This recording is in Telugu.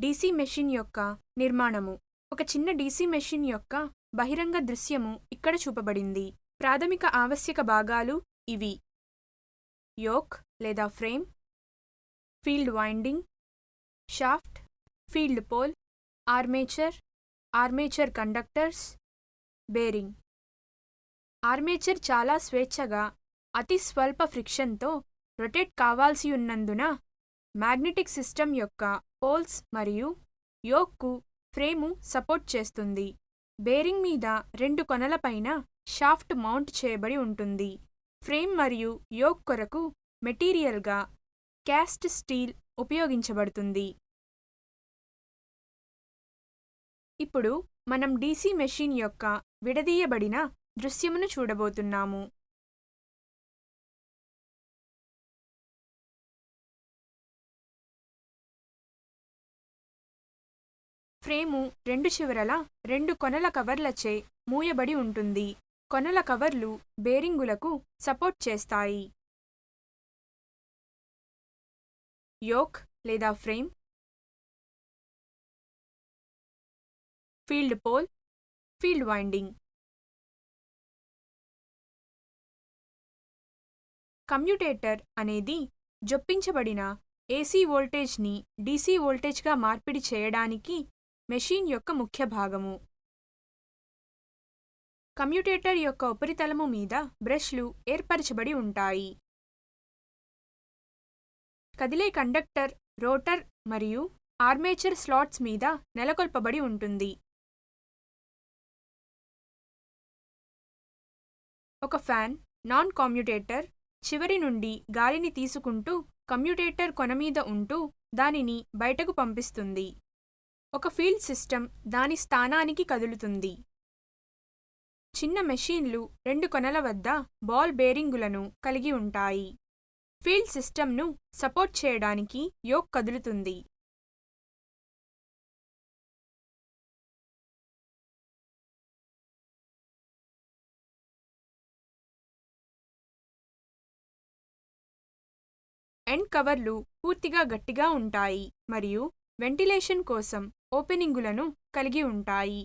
డీసీ మెషిన్ యొక్క నిర్మాణము. ఒక చిన్న డీసీ మెషిన్ యొక్క బహిరంగ దృశ్యము ఇక్కడ చూపబడింది. ప్రాథమిక ఆవశ్యక భాగాలు ఇవి. యోక్ లేదా frame field winding shaft field pole armature armature conductors bearing. Armature చాలా స్వేచ్ఛగా అతి స్వల్ప ఫ్రిక్షన్తో రొటేట్ కావాల్సి ఉన్నందున మ్యాగ్నెటిక్ సిస్టమ్ యొక్క పోల్స్ మరియు యోక్కు ఫ్రేము సపోర్ట్ చేస్తుంది. బేరింగ్ మీద రెండు కొనలపైన షాఫ్ట్ మౌంట్ చేయబడి ఉంటుంది. ఫ్రేమ్ మరియు యోక్ కొరకు మెటీరియల్గా క్యాస్ట్ స్టీల్ ఉపయోగించబడుతుంది. ఇప్పుడు మనం డీసీ మెషిన్ యొక్క విడదీయబడిన దృశ్యమును చూడబోతున్నాము. ఫ్రేము రెండు చివరల రెండు కొనల కవర్లచే మూయబడి ఉంటుంది. కొనల కవర్లు బేరింగులకు సపోర్ట్ చేస్తాయి. యోక్ లేదా frame field pole field winding commutator అనేది జొప్పించబడిన ఏసీ వోల్టేజ్ని డీసీ వోల్టేజ్గా మార్పిడి చేయడానికి మెషిన్ యొక్క ముఖ్య భాగము. కమ్యూటేటర్ యొక్క ఉపరితలము మీద బ్రష్లు ఏర్పరచబడి ఉంటాయి. కదిలే కండక్టర్ రోటర్ మరియు ఆర్మేచర్ స్లాట్స్ మీద నెలకొల్పబడి ఉంటుంది. ఒక ఫ్యాన్ నాన్ కమ్యూటేటర్ చివరి నుండి గాలిని తీసుకుంటూ కమ్యూటేటర్ కొన మీద ఉంటూ దానిని బయటకు పంపిస్తుంది. ఒక ఫీల్డ్ సిస్టమ్ దాని స్థానానికి కదులుతుంది. చిన్న మెషీన్లు రెండు కొనల వద్ద బాల్ బేరింగులను కలిగి ఉంటాయి. ఫీల్డ్ సిస్టమ్ను సపోర్ట్ చేయడానికి యోక్ కదులుతుంది. ఎండ్ కవర్లు పూర్తిగా గట్టిగా ఉంటాయి మరియు వెంటిలేషన్ కోసం ఓపెనింగులను కలిగి ఉంటాయి.